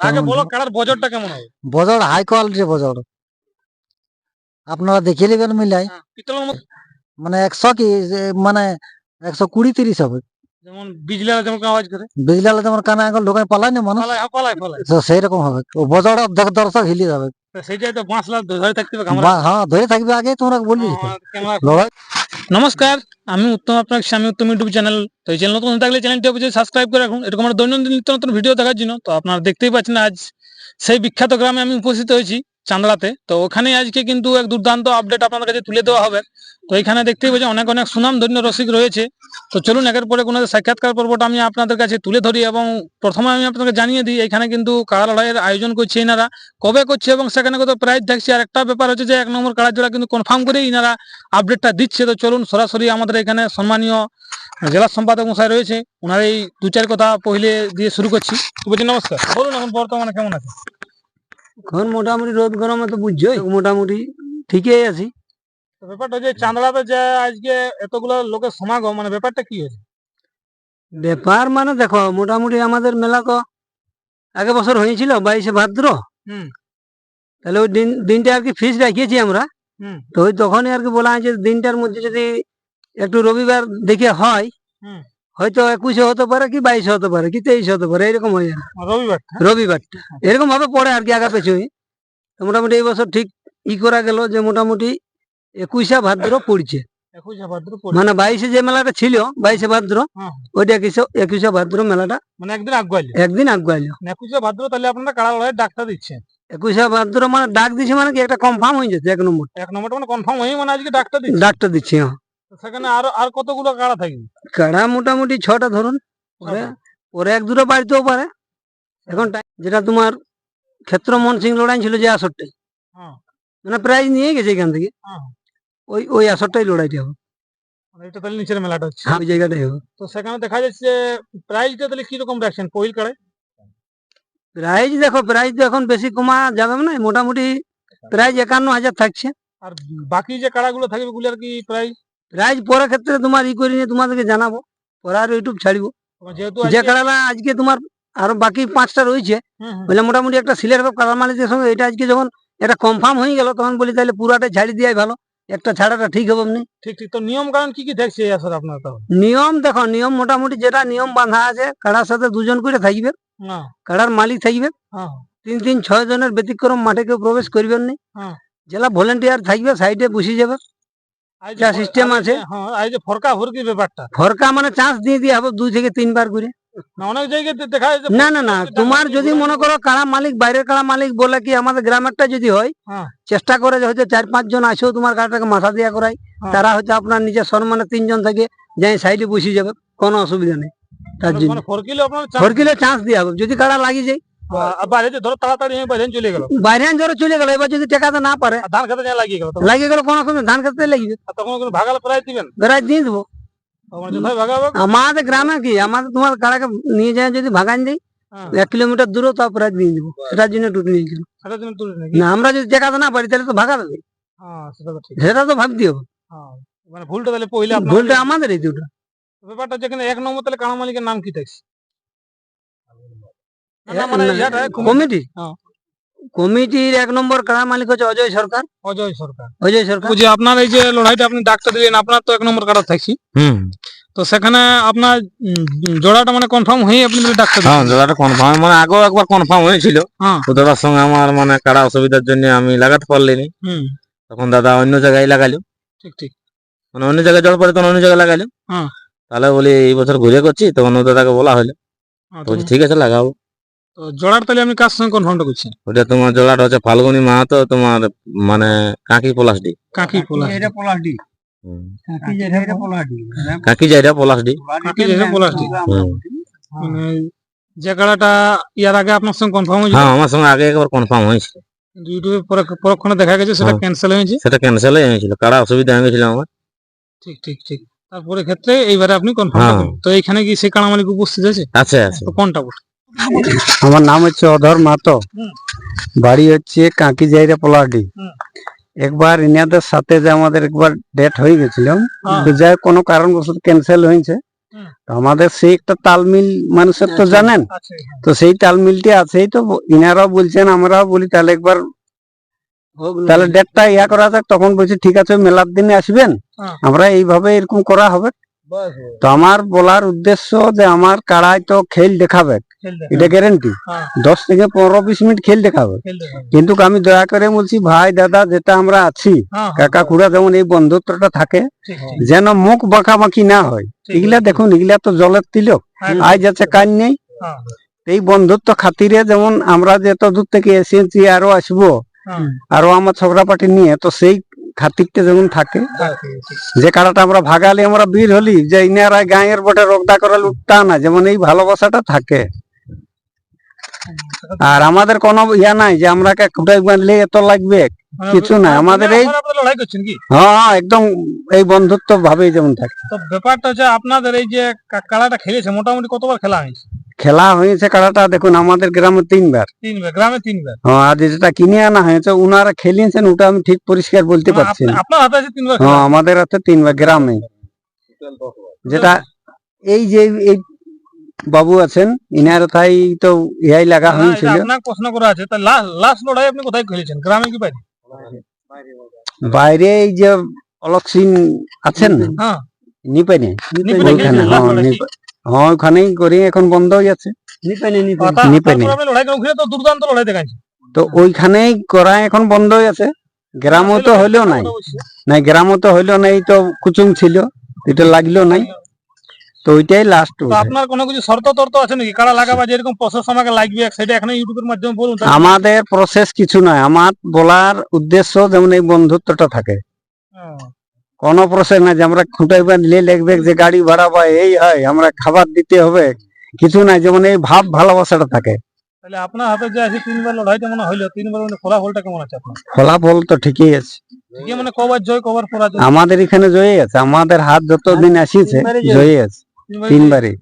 আগে তেমন বলো না। কাড়ার বজরটা কেমন হবে? বজর হাই কোয়ালিটির বজর। আপনারা দেখে নেবেন মিলাই। হ্যাঁ, পিতলের মতো। মানে একশো কি যে মানে একশো কুড়ি তিরিশ হবে। যেমন বিজলা যেমন আওয়াজ করে? বিজলালে যেমন কানে আঙুল ঢোকায় পালায় না মানুষ? পালায় হ্যাঁ, পালায় পালায়। তো সেই রকম হবে। ও বজর দেখ দর্শক হিলি যাবে। তো সেইটাই তো বাঁশলা ধরে থাকতে হবে হ্যাঁ ধরে থাকবে আগে তোমরা বললি নমস্কার আমি উত্তম আপনার স্বামী উত্তম ইউটিউব চ্যানেল। তো এই চ্যানেল নতুন থাকলে চ্যানেলটি অবশ্যই সাবস্ক্রাইব করে রাখুন। এরকম আমার দৈনন্দিন নিত্য নতুন ভিডিও দেখার জন্য। তো আপনারা দেখতেই পাচ্ছেন আজ সেই বিখ্যাত গ্রামে আমি উপস্থিত হয়েছি। চান্দড়াতে তো ওখানে আজকে কিন্তু এক দুর্দান্ত আপডেট আপনাদের কাছে তুলে দেওয়া হবে। তো এখানে দেখতেই পাচ্ছেন অনেক অনেক সুনাম ধন্য রসিক রয়েছে। তো চলুন একের পরে কোনো সাক্ষাৎকার পর্বটা আমি আপনাদের কাছে তুলে ধরি এবং প্রথমে আমি আপনাকে জানিয়ে দিই, এখানে কিন্তু কাড়া লড়াইয়ের আয়োজন করছে এনারা কবে করছে এবং সেখানে কত প্রাইজ থাকছে। আর একটা ব্যাপার হচ্ছে যে, এক নম্বর কাড়া জোড়া কিন্তু কনফার্ম করে ইনারা আপডেটটা দিচ্ছে। তো চলুন সরাসরি আমাদের এখানে সম্মানীয় জেলা সম্পাদক মশাই রয়েছে। ওনার এই দু চার কথা পহিলে দিয়ে শুরু করছি। বলছি নমস্কার। বলুন এখন বর্তমানে কেমন আছে এখন মোটামুটি রোদ গরমে তো বুঝছোই মোটামুটি ঠিকই আছি ব্যাপারটা যে চাঁদড়াতে যে আজকে এতগুলো লোকের সমাগম মানে ব্যাপারটা কি হয়েছে ব্যাপার মানে দেখো মোটামুটি আমাদের মেলা তো আগে বছর হয়েছিল বাইশে ভাদ্র হুম। তাহলে ওই দিন দিনটা আর কি ফিস রাখিয়েছি আমরা হুম। তো ওই তখনই আর কি বলা হয়েছে দিনটার মধ্যে যদি একটু রবিবার দেখে হয় হুম। হয়তো একুশে হতে পারে কি বাইশে হতে পারে কি তেইশে হতে পারে এরকম হয় রবিবার রবিবারটা? এরকম ভাবে পড়ে আর কি আগা পেছুই তো মোটামুটি এই বছর ঠিক ই করা গেল যে মোটামুটি একুশে ভাদ্র পড়ছে। মানে বাইশে যে মেলাটা ছিল বাইশে ভাদ্র হ্যাঁ। ওইটা একুশে একুশে ভাদ্র মেলাটা। মানে একদিন আগুয়াইল একদিন আগুয়াইল একুশে ভাদ্র তাহলে আপনারা কাড়া লড়াইয়ের ডাক্তার দিচ্ছেন? একুশে ভাদ্র মানে ডাক দিছে মানে কি একটা কনফার্ম হয়ে যাচ্ছে এক নম্বর এক নম্বরটা মানে কনফার্ম হয়ে মানে আজকে ডাক্তার দিচ্ছে। ডাক্তার দিচ্ছে হ্যাঁ। সেখানে আরও আর কতগুলো কাড়া থাকবে কাড়া মোটামুটি ছটা ধরুন। পরে পরে এক দুটো বাড়িতেও পারে। এখন যেটা তোমার ক্ষেত্র মন সিং লড়াই ছিল যে আসরটাই। হ্যাঁ। মানে প্রাইজ নিয়ে গেছে এখান থেকে। হ্যাঁ। ওই ওই আসরটাই লড়াইটা হবে। মানে এটা তাহলে নিচের মেলাটা হচ্ছে। ওই জায়গাটাই হবে। তো সেখানে দেখা যাচ্ছে প্রাইসটা তাহলে কীরকম রাখছেন কাড়ায় প্রাইজ দেখো প্রাইজ তো এখন বেশি কমা যাবে না মোটামুটি প্রাইজ একান্ন হাজার থাকছে। আর বাকি যে কাড়াগুলো থাকবে আর কি প্রাইস প্রাইজ পরের ক্ষেত্রে তোমার ই করে নিয়ে তোমাদেরকে জানাব। পরে আর ইউটিউব ছাড়বো। যে আজকে- আজকে তোমার আরও বাকি পাঁচটা রয়েছে। বলে মোটামুটি একটা সিলেট হবে কাড়া মালিকের সঙ্গে এটা আজকে যখন এটা কনফার্ম হয়ে গেল তখন বলি তাহলে পুরাটা ছাড়ি দেওয়াই ভালো একটা ছাড়াটা ঠিক হবে এমনি। ঠিক ঠিক। তো নিয়ম কারণ কি কি দেখছে আসলে আপনার নিয়ম দেখো নিয়ম মোটামুটি যেটা নিয়ম বাঁধা আছে কাড়ার সাথে দুজন করে থাকবে। কাড়ার মালিক থাকবে। হ্যাঁ। তিন তিন ছয় জনের ব্যতিক্রম মাঠে কেউ প্রবেশ করবেন না। হ্যাঁ। জেলা ভলেন্টিয়ার থাকবে সাইডে বসে যাবে। যা এই আছে। হ্যাঁ এই যে ফরকা ফরকি ব্যাপারটা। ফরকা মানে চান্স দিয়ে দিয়ে হবে দুই থেকে তিনবার করে। না অনেক জায়গায় দেখা যায় না না না তোমার যদি মনে করো কাড়া মালিক বাইরের কাড়া মালিক বলে কি আমাদের গ্রামেরটা যদি হয় হ্যাঁ। চেষ্টা করে যে হয়তো চার পাঁচ জন আসেও তোমার কাড়াটাকে মাথা দিয়া করাই হ্যাঁ। তারা হয়তো আপনার নিজের সম্মানে তিনজন থেকে যাই সাইডে বসে যাবে কোনো অসুবিধা নেই। তার মানে- জন্য। ফরকিলে ফরকিলে চান্স দিয়ে হবে। যদি কারা লাগি যায় বাইরে ধরো তাড়াতাড়ি আমি বাইরে চলে গেল। বাইরে জোরে চলে গেল এবার যদি টেকাতে না পারে ধান খেতে লাগিয়ে গেল লাগিয়ে গেল কোনো অসুবিধা ধান খেতে লাগবে তখন ওখানে ভাগাল প্রায় দিবেন? বেড়াই দিয়ে দেবো। তখন যথাই ভাগাবে আমাদের গ্রামে কি আমাদের তোমার কাড়াকে নিয়ে যায় যদি ভাগান দিই হ্যাঁ। এক কিলোমিটার দূরেও তাও প্রায় দিয়ে দেবো। সেটার জন্য টুটে নিয়ে গেল না আমরা যদি টেকাতে না পারি তাহলে তো ভাগা দেবে। হ্যাঁ সেটা তো ভাবতে হবে। হ্যাঁ মানে ভুলটা তাহলে আপনার ভুলটা আমাদের এই দুটো। ব্যাপারটা যেখানে এক নম্বর তাহলে কানা মালিকের নাম কি থাকছে না, না, এ- মানে না, ইয়াটা, কমিটি হ্যাঁ। কমিটির এক নম্বর কাড়া মালিক হচ্ছে অজয় সরকার? অজয় সরকার। অজয় সরকার? যে আপনার এই যে লড়াইটা আপনি ডাক্তার দিলেন আপনার তো এক নম্বর থাকছি। তো সেখানে আপনার জোড়াটা মানে কনফার্ম হয়ে আপনি ডাক্তার হ্যাঁ। কনফার্ম মানে আগেও একবার কনফার্ম হয়েছিল। হ্যাঁ। তো দাদার সঙ্গে আমার মানে কাড়া অসুবিধার জন্য আমি লাগাতে পারলিনি। তখন দাদা অন্য জায়গায় লাগালো। ঠিক ঠিক। মানে অন্য জায়গায় জল পড়ে তখন অন্য জায়গায় লাগালো। হ্যাঁ। তাহলে বলি এই বছর ঘুরে করছি তখন ও দাদাকে বলা হলো। হ্যাঁ, ঠিক আছে লাগাবো তো জোড়ার তাহলে আপনি কার সঙ্গে কনফার্মটা করছেন ওটা তোমার জোড়াটা হচ্ছে ফাল্গুনি মাহাতো তোমার মানে কাকি পলাশডি কাকি পোলা এটা পলাশডি কাকি যাইটা পলাশডি কাকি যেটা পলাশডি হুম। মানে যে ইয়ার আগে আপনার সঙ্গে কনফার্ম হয়েছিল? হ্যাঁ আমার সঙ্গে আগে একবার কনফার্ম হয়েছিল। কিন্তু ইউটিউবে পরক্ষণে দেখা গেছে সেটা। ক্যান্সেল হয়েছে সেটা ক্যান্সেল হয়ে গেছিল। কাড়া অসুবিধা হয়ে গেছিল আমার? ঠিক ঠিক ঠিক। তারপরে ক্ষেত্রে এইবারে আপনি কনফার্ম হ্যাঁ। তো এইখানে কি সেই কাড়া মালিক উপস্থিত আছে আছে। আছে কোনটা বলুন? আমার নাম হচ্ছে অধর মাতো বাড়ি হচ্ছে কাঁকি জাইরা পলাশডি হুম। একবার ইনাদের সাথে যে আমাদের একবার ডেট হয়ে গেছিল হ্যাঁ। যাই কোনো কারণবশত ক্যান্সেল হয়েছে। আমাদের সেই একটা তালমিল মানুষের তো জানেন? আচ্ছা তো সেই তালমিলটি আছেই তো ইনারাও বলছেন আমরাও বলি তাহলে একবার তাহলে ডেটটা ইয়া করা যাক তখন বলছি ঠিক আছে মেলার দিনে আসবেন। হ্যাঁ। আমরা এইভাবে এরকম করা হবে। তো আমার বলার উদ্দেশ্য যে আমার কাড়াই তো খেল দেখাবে এটা গ্যারেন্টি হ্যাঁ। দশ থেকে পনেরো বিশ মিনিট খেল দেখাবো কিন্তু আমি দয়া করে বলছি ভাই দাদা যেটা আমরা আছি হ্যাঁ কাকা খুড়া যেমন এই বন্ধুত্বটা থাকে যেন মুখ বাঁকাবাঁকি না হয়। এগুলা দেখুন এগুলা তো জলের তিলক। হ্যাঁ, আজ আছে কাজ নেই। হ্যাঁ, এই বন্ধুত্ব খাতিরে যেমন আমরা যে এত দূর থেকে এসেছি আরও আসব হ্যাঁ, আরও আমার ছোকরা পাটি নিয়ে তো সেই খাতিরটা যেমন থাকে হ্যাঁ। যে কাড়াটা আমরা ভাগালি আমরা বীর হলি যে ইনারা গায়ের বটে রোগদা করে লুটতা না যেমন এই ভালোবাসাটা থাকে। আর আমাদের কোনো ইয়া নাই যে আমরা বাঁধলে এত লাগবে? মানে কিছু না, আমাদের এই- লড়াই করছেন কি? হ্যাঁ একদম এই বন্ধুত্ব ভাবেই যেমন থাকে। তো ব্যাপারটা হচ্ছে আপনাদের এই যে কাড়াটা খেলেছে মোটামুটি কতবার খেলা হয়েছে? খেলা হয়েছে কাড়াটা দেখুন আমাদের গ্রামে তিনবার। তিনবার গ্রামে তিনবার। হ্যাঁ আর যেটা কিনে আনা হয়েছে উনারা খেলিয়েছেন ওটা আমি ঠিক পরিষ্কার বলতে মানে পারছি না। আপনার হাতে আছে তিনবার হ্যাঁ আমাদের হাতে তিনবার গ্রামে। যেটা এই যে এই বাবু আছেন ইনার তাই তো ইহাই লাগা না, হয়েছিল আপনাকে প্রশ্ন করা আছে। তা লাস্ট লড়াই আপনি কোথায় খেলেছেন? গ্রামে কি বাইরে বাইরে এই যে অলক সিং আছেন না হ্যাঁ। নিপেনে হ্যাঁ নিপে- হ্যাঁ ওখানেই করি এখন বন্ধ হয়ে আছে তা- নিপেনে। তো দুর্দান্ত লড়াই দেখাচ্ছেন তো ওইখানেই করা এখন বন্ধ হয়ে আছে গ্রামও তো হইলেও নাই। নাই গ্রামও তো হইল নাই তো কুচুং ছিল এটা লাগল নাই। তো ওইটাই লাস্ট আপনার কোনো কিছু শর্ত তর্ত আছে নাকি? কারা লাগাবা যে এরকম প্রসেস আমাকে লাগবে সেটা এখন ইউটিউবের মাধ্যমে বলুন আমাদের প্রসেস কিছু নয় আমার বলার উদ্দেশ্য যেমন এই বন্ধুত্বটা থাকে। হ্যাঁ, কোনো প্রসেস নাই যে আমরা খুঁটাই বাঁধলে যে গাড়ি ভাড়া বা এই হয় আমরা খাবার দিতে হবে কিছু নাই যেমন এই ভাব ভালোবাসাটা থাকে। তাহলে আপনার হাতে যে আছে তিনবার লড়াইটা মনে হইল তিনবার মানে ফলাফলটা কেমন আছে আপনার? ফলাফল তো ঠিকই আছে। ঠিকই মানে কবার জয় কবার পরাজয়। আমাদের এখানে জয়ী আছে আমাদের হাত যতদিন আসিছে জয়ী। আছে। তিনবারে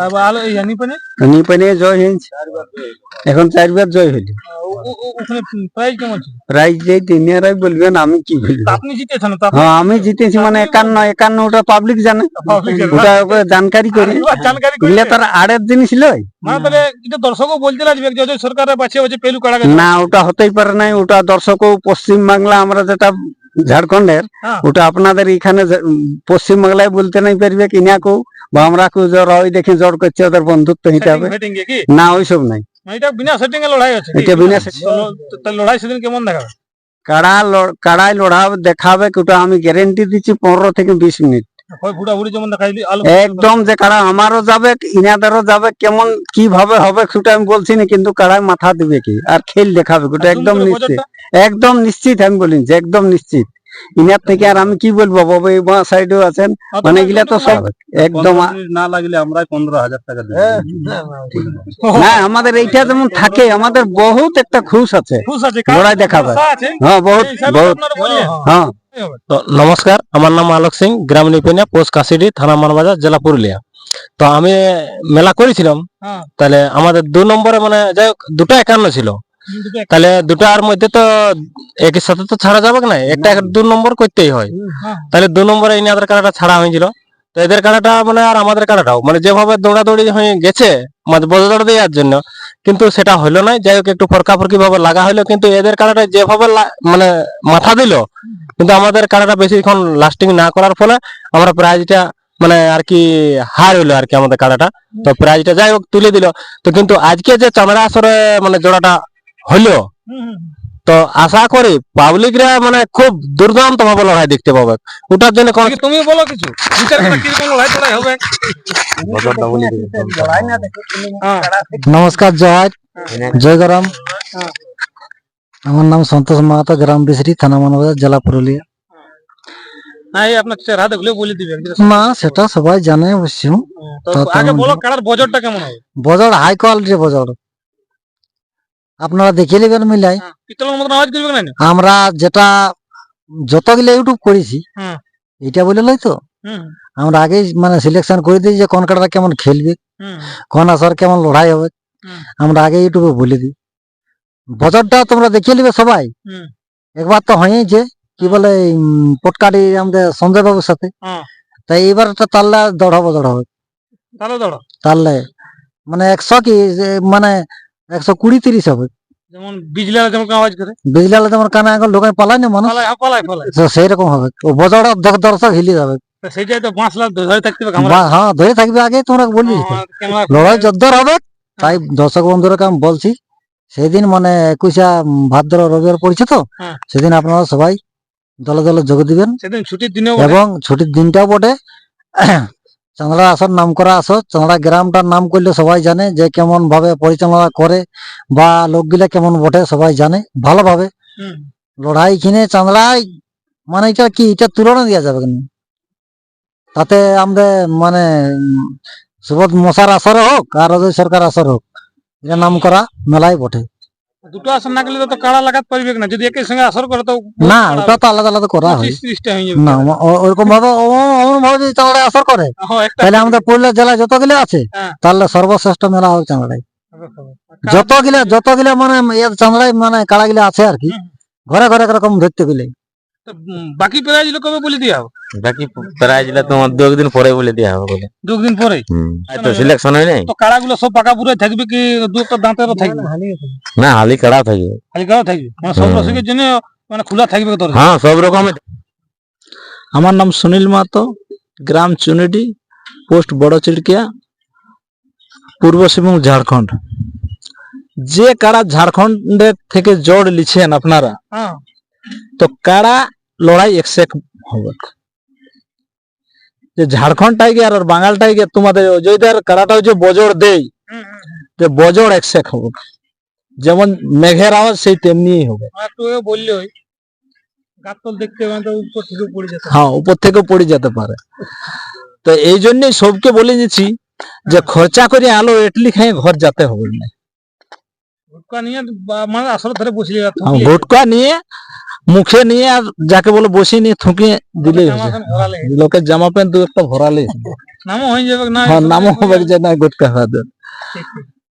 আর আলো এই নিপেনে নিপানে জয় হয়েছে। এখন চারবার জয় হইল ওখানে প্রাইজ কেমন ছিল? প্রাইজ যে তিনিয়ারাই বলবেন আমি কি বলব? তা আপনি জিতেছেন তো আপনি হ্যাঁ আমি জিতেছি মানে একান্ন একান্ন ওটা পাবলিক জানে। Public এর ওটা ওকে জানকারি করি। এবার জানকারি করে। এগুলা তার আড়ের জিনিস লয়। মানে তাহলে এটা দর্শকও বলতে লাগবে যে অজয় সরকারের পাশে হচ্ছে পেলু কাড়া গেছে। না ওটা হতেই পারে নাই। ওটা দর্শকও পশ্চিম বাংলা আমরা যেটা ঝাড়খণ্ডের হ্যাঁ। ওটা আপনাদের এখানে পশ্চিম বাংলায় বলতে নাই পারবে কিনা কেউ বা আমরা কেউ জ্বর ওই দেখে জ্বর করছে ওদের বন্ধুত্ব হিসাবে না ওইসব নাই। মানে এটা বিনা সেটিং এ লড়াই আছে এটা বিনা তো ল- তো তাহলে লড়াই সেদিন কেমন দেখাবে? কাড়া ল- কাড়াই দেখাবে ওটা আমি গ্যারেন্টি দিচ্ছি পনেরো থেকে বিশ মিনিট। একদম যে কাড়া আমারও যাবে ইনাদেরও যাবে কেমন কীভাবে হবে সেটা আমি বলছি না কিন্তু কাড়ায় মাথা দিবে কি? আর খেল দেখাবে ওটা একদম নিশ্চিত একদম নিশ্চিত আমি বলি যে একদম নিশ্চিত। ইনার থেকে আর আমি কি বলব বাবা এই সাইডেও আছেন মানে এগুলা তো সব একদম না লাগলে আমরা পনেরো হাজার টাকা দেবো। না আমাদের এইটা যেমন থাকে আমাদের বহুত একটা খুশ আছে। খুশ আছে লড়াই দেখাবে। আশা হ্যাঁ বহুত বহুত। হ্যাঁ। তো নমস্কার আমার নাম আলোক সিং গ্রাম নিপিনিয়া পোস্ট কাশিডি থানা মানবাজার জেলা পুরুলিয়া। তো আমি মেলা করেছিলাম। হ্যাঁ। তাহলে আমাদের দু নম্বরে মানে যাই হোক দুটো একান্ন ছিল। তাহলে দুটার মধ্যে তো একই সাথে তো ছাড়া যাবে না? একটা দু নম্বর করতেই হয়। হ্যাঁ। তাহলে দু নম্বরে ইনাদের কাড়াটা ছাড়া হয়েছিল। তো এদের কাড়াটা মানে আর আমাদের কাড়াটাও মানে যেভাবে দৌড়াদৌড়ি হয়ে গেছে মানে বদদৌড় দেওয়ার জন্য। কিন্তু সেটা হইল না যাই হোক একটু ফরকা ফরকি ভাবে লাগা হইল কিন্তু এদের কাড়াটা যেভাবে মানে মাথা দিল কিন্তু আমাদের কাড়াটা বেশিক্ষণ লাস্টিং না করার ফলে আমরা প্রাইজটা মানে আর কি হার হইল আর কি আমাদের কাড়াটা তো প্রাইজটা যাই হোক তুলে দিল। তো কিন্তু আজকে যে চামড়া আসরে মানে জোড়াটা হইল হুম, হুম, হুম। তো আশা করি পাবলিকরা মানে খুব দুর্দান্ত ভাবে লড়াই দেখতে পাবে। ওটার জন্য কোন কি তুমি বলো কিছু। বিচার করে কীরকম লড়াই টড়াই হবে? হ্যাঁ নমস্কার জয়। জয় গরম। আমার নাম সন্তোষ মাহাতো গ্রাম বিসরি থানা মানবাজার জেলা পুরুলিয়া। না এই আপনার চেহারা গুলো বলে দিবে না সেটা সবাই জানে অবশ্য তো তা তো আগে আমি- বলো কাড়ার বজরটা কেমন হবে? বজর হাই কোয়ালিটির বজর। আপনারা দেখে নেবেন মিলাই। হ্যাঁ, মতন আওয়াজ করবে না আমরা যেটা যতগুলো ইউটিউব করেছি এটা বলে লই তো? আমরা আগেই মানে সিলেকশন করে দিই যে কোন কাটাটা কেমন খেলবে কোন আসর কেমন লড়াই হবে। আমরা আগে ইউটিউবে বলে দিই। বজরটা তোমরা দেখিয়ে নিবে সবাই। একবার তো হয়েছে কি বলে পটকাটি আমাদের সঞ্জয় বাবুর সাথে। হ্যাঁ। তাই এবারটা তাল্লা দড় হবে দড় হবে তাহলে মানে একশো কি মানে একশো কুড়ি তিরিশ হবে। যেমন বিজলার যেমন আওয়াজ করে। বিজলি আলো তোমার কানে এখন লোকে পালায় না মানুষ? পালায় হ্যাঁ, পালায় পালায়। তো সেই হবে। ও বজড় দর্শক হিলি যাবে। তো সেইটাই তো পাঁচ ধরে থাকতে হবে হ্যাঁ ধরে থাকবে আগে তোমরা বললি ক্যামেরা লড়াই যদ্দর হবে তাই দর্শক বন্ধুরা আমি বলছি সেদিন মানে একুশা ভাদ্র রবিবার পড়ছে তো হ্যাঁ। সেদিন আপনারা সবাই দলে দলে যোগ দিবেন। সেদিন ছুটির দিনেও এবং ছুটির দিনটাও বটে। চাঁদড়া আসর নাম করা আসর চাঁদড়া গ্রামটার নাম করলে সবাই জানে যে কেমন ভাবে পরিচালনা করে বা লোকগুলা কেমন বটে সবাই জানে ভালোভাবে। লড়াই কিনে চাঁদড়াই মানে এটা কি এটা তুলনা দেওয়া যাবে কেন? তাতে আমাদের মানে সুবোধ মশার আসর হোক আর অজয় সরকার আসর হোক এটা নাম করা মেলাই বটে। দুটো আসর না গেলে তো কাড়া লাগাতে পারবে না। যদি একই সঙ্গে আসর করে তো না ওটা তো আলাদা আলাদা করা হয়। হয়ে না ওরকম ভাবে অমন ভাবে যদি চাঁদড়া আসর করে হ্যাঁ, তাহলে আমাদের পুরুলিয়া জেলায় যতগুলো আছে হ্যাঁ। তাহলে সর্বশ্রেষ্ঠ মেলা হবে চাঁদড়াই যতগুলা যতগুলা মানে এর মানে মানে কাড়াগুলা আছে আর কি ঘরে ঘরে এরকম ধরতে গেলে। বাকি প্রাইজগুলো কবে বলে দিয়া হবে? বাকি প্রাইজগুলা তোমার দু একদিন পরে বলে দেওয়া হবে বলে। দুদিন পরে? হুম। তো সিলেকশন হয় নাই? তো কাড়া গুলো সব পাকা পুরো থাকবে কি দু একটা দাঁতেরও থাকবে? না হালি কাড়া থাকে খালি কাড়া থাকবে? মানে সব। রসিকের জন্য মানে খোলা থাকবে তোর হ্যাঁ সব রকমের আমার নাম সুনীল মাহাতো গ্রাম চুনিডি পোস্ট বড় চিড়কিয়া পূর্ব সিংভূম ঝাড়খণ্ড। যে কারা ঝাড়খণ্ডের থেকে জড় লিছেন আপনারা হ্যাঁ। তো কারা লড়াই একসেক হবে যে ঝাড়খণ্ড টাইগার আর বাঙাল টাইগার তোমাদের অযোধ্যার কারাটা যে হুম, হুম। যে বজড় একসেক হবে যেমন মেঘের আওয়াজ সেই তেমনিই হবে। বললে। হ্যাঁ উপর থেকে পড়ে যেতে পারে। তো এই জন্যই সবকে বলে দিচ্ছি যে খরচা করে আলো এটলি খাই ঘর যেতে হবে না। হুক্কা নিয়ে মানে আসলে ধরে বসিয়ে যাবে। ভোটকা নিয়ে মুখে নিয়ে আর যাকে বলে বসিয়ে নিয়ে থুকে দিলে লোকের জামা প্যান্ট দু একটা ভরালে নামও হয়ে যাবে না হ্যাঁ নামও হবে যে না গুটকা।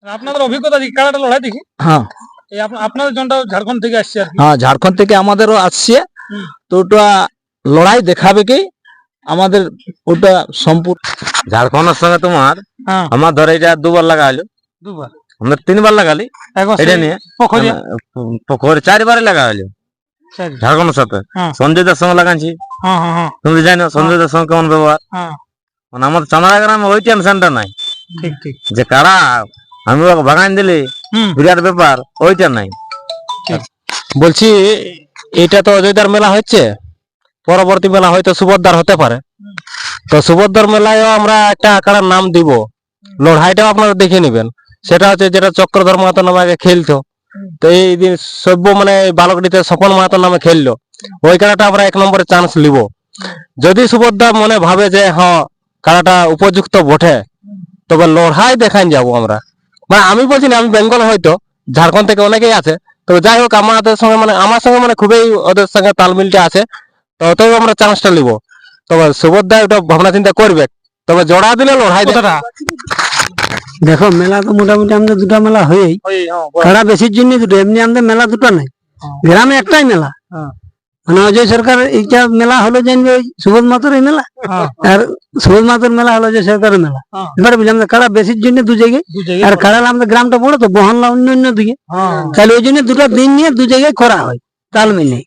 আপনাদের অভিজ্ঞতা দেখি লড়াই দেখি? হ্যাঁ। আপনাদের জনটা ঝাড়খণ্ড থেকে আসছে আর হ্যাঁ ঝাড়খণ্ড থেকে আমাদেরও আসছে। তো ওটা লড়াই দেখাবে কি? আমাদের ওটা সম্পূর্ণ ঝাড়খণ্ডের সঙ্গে তোমার হ্যাঁ। আমার ধরে এটা দুবার লাগা হলো দুবার? আমরা তিনবার লাগালি। এটা নিয়ে। পুকুরে চারবারে লাগা হলো চারি। ঝাড়খণ্ডের সাথে। সঞ্জয় দার সঙ্গে লাগাচ্ছি হ্যাঁ হ্যাঁ হ্যাঁ তুমি জানো সঞ্জয় দার সঙ্গে কেমন ব্যবহার হ্যাঁ মানে আমার চামড়া গ্রামে ওই টেনশনটা নাই ঠিক ঠিক যে কারা আমি ওকে ভাগান দিলি বিরাট ব্যাপার ওইটা নাই বলছি এটা তো অযোধ্যার মেলা হচ্ছে পরবর্তী মেলা হয়তো সুভদ্রার হতে পারে তো সুভদ্রার মেলায়ও আমরা একটা আকারের নাম দিব লড়াইটাও আপনারা দেখে নেবেন সেটা হচ্ছে যেটা চক্রধর মাহাতো নামে আগে খেলতো তো এই সভ্য মানে বালকটিতে স্বপন মাহাতো নামে খেললো। ওই খেলাটা আমরা এক নম্বরে চান্স নিব। যদি সুভদ্রা মনে ভাবে যে হ্যাঁ খেলাটা উপযুক্ত বটে, তবে লড়াই দেখান যাব আমরা। মানে আমি বলছি না, আমি বেঙ্গল হয়তো, ঝাড়খণ্ড থেকে অনেকেই আছে তো যাই হোক, আমাদের সঙ্গে মানে আমার সঙ্গে মানে খুবই ওদের সঙ্গে তালমিলটা আছে, তো ওতেও আমরা চান্সটা নিব। তবে সুভদ্রা ওটা ভাবনা চিন্তা করবে, তবে জোড়া দিলে লড়াই কথাটা দেখো মেলা তো মোটামুটি আমাদের দুটা মেলা হয়েই। হ্যাঁ কাড়া বেশির জন্য দুটো এমনি আমাদের মেলা দুটো নাই। গ্রামে একটাই মেলা। হ্যাঁ। মানে অজয় সরকার এইটা মেলা হলো জানবে ওই সুবোধ মাতর এই মেলা? হ্যাঁ। আর সুবোধ মাতর মেলা হলো অজয় সরকারের মেলা। হ্যাঁ। এবারে বুঝলাম কাড়া বেশির জন্য দু জায়গায়? আর। কাড়া আমাদের গ্রামটা বড় তো বহনলা অন্য অন্য দিকে। হ্যাঁ। তাহলে ওই জন্য দুটো দিন নিয়ে দু জায়গায় করা হয় তাল মিলে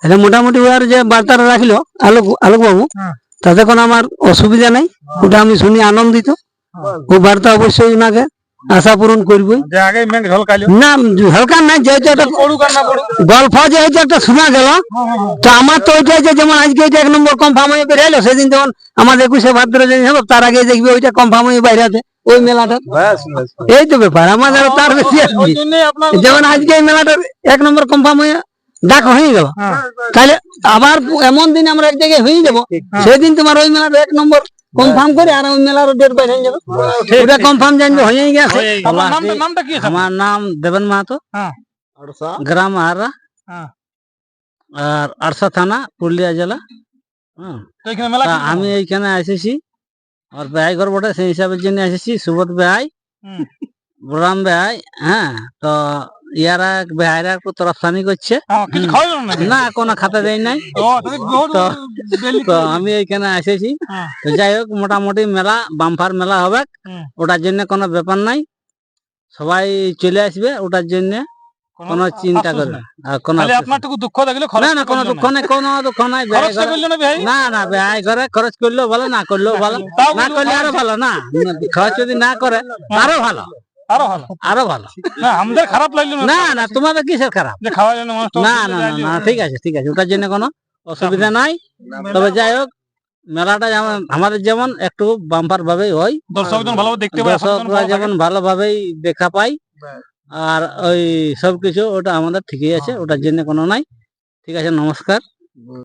তাহলে মোটামুটি ওর যে বার্তাটা রাখল আলোক আলোক বাবু হ্যাঁ। তাতে কোনো আমার অসুবিধা নাই। ওটা আমি শুনি আনন্দিত। ও বার্তা অবশ্যই ওনাকে আশা পূরণ করবই। না হালকা নাই যেহেতু একটা গল্প যেহেতু একটা শোনা গেল তো আমার তো ওইটাই যে যেমন আজকে ওইটা এক নম্বর কনফার্ম হয়ে বেরিয়ে এলো সেদিন যেমন আমার একুশে ভাদ্র যেদিন হলো তার আগে দেখবি ওইটা কনফার্ম হয়ে বাইরে আছে ওই মেলাটা। এই তো ব্যাপার আমাদের তার বেশি যেমন আজকে এই মেলাটার এক নম্বর কনফার্ম হয়ে ডাক হয়ে গেল। হ্যাঁ। তাহলে আবার এমন দিন আমরা এক জায়গায় হয়ে যাব সেদিন তোমার ওই মেলাটা এক নম্বর কনফার্ম করে আর ওই মেলার ডেট বাইরে যাবে। ওটা কনফার্ম জানবে হয়ে গেছে। হয়ে নামটা নামটা কি আমার নাম দেবেন মাহাতো। হ্যাঁ। গ্রাম আহারা হ্যাঁ। আর আরসা থানা পুরুলিয়া জেলা। হ্যাঁ। আমি এইখানে এসেছি। আমার ব্যয় ঘর বটে সেই হিসাবের জন্য এসেছি সুবোধ ব্যয় হুম। বলরাম ব্যয় হ্যাঁ। তো ইয়ারা বেহারা একটু তরফসানি করছে। হ্যাঁ, না কোনো খাতা দেয় নাই। তো- আমি এইখানে এসেছি হ্যাঁ। তো যাই হোক মোটামুটি মেলা বাম্পার মেলা হবে। ওটার জন্য কোনো ব্যাপার নাই। সবাই চলে আসবে ওটার জন্য। কোনো চিন্তা করবে আর কোনো দুঃখ থাকলে না না কোনো দুঃখ নেই কোনো দুঃখ নাই না না না ব্যয় করে খরচ করলেও ভালো না করলেও ভালো। না করলে আরও ভালো না। খরচ যদি না করে আরও ভালো। আরও ভালো। আরও ভালো। না আমাদের খারাপ লাগল না। তোমাদের কিসের খারাপ? যে খাওয়া না না না ঠিক আছে ঠিক আছে ওটার জন্য কোনো অসুবিধা নাই। তবে যাই হোক মেলাটা যেমন আমাদের যেমন একটু বাম্পার ভাবেই হয়। দর্শকজন ভালোভাবে দেখতে পায় দর্শকরা যেমন ভালোভাবেই দেখা পাই আর ওই সবকিছু ওটা আমাদের ঠিকই আছে ওটার জন্য কোনো নাই। ঠিক আছে নমস্কার।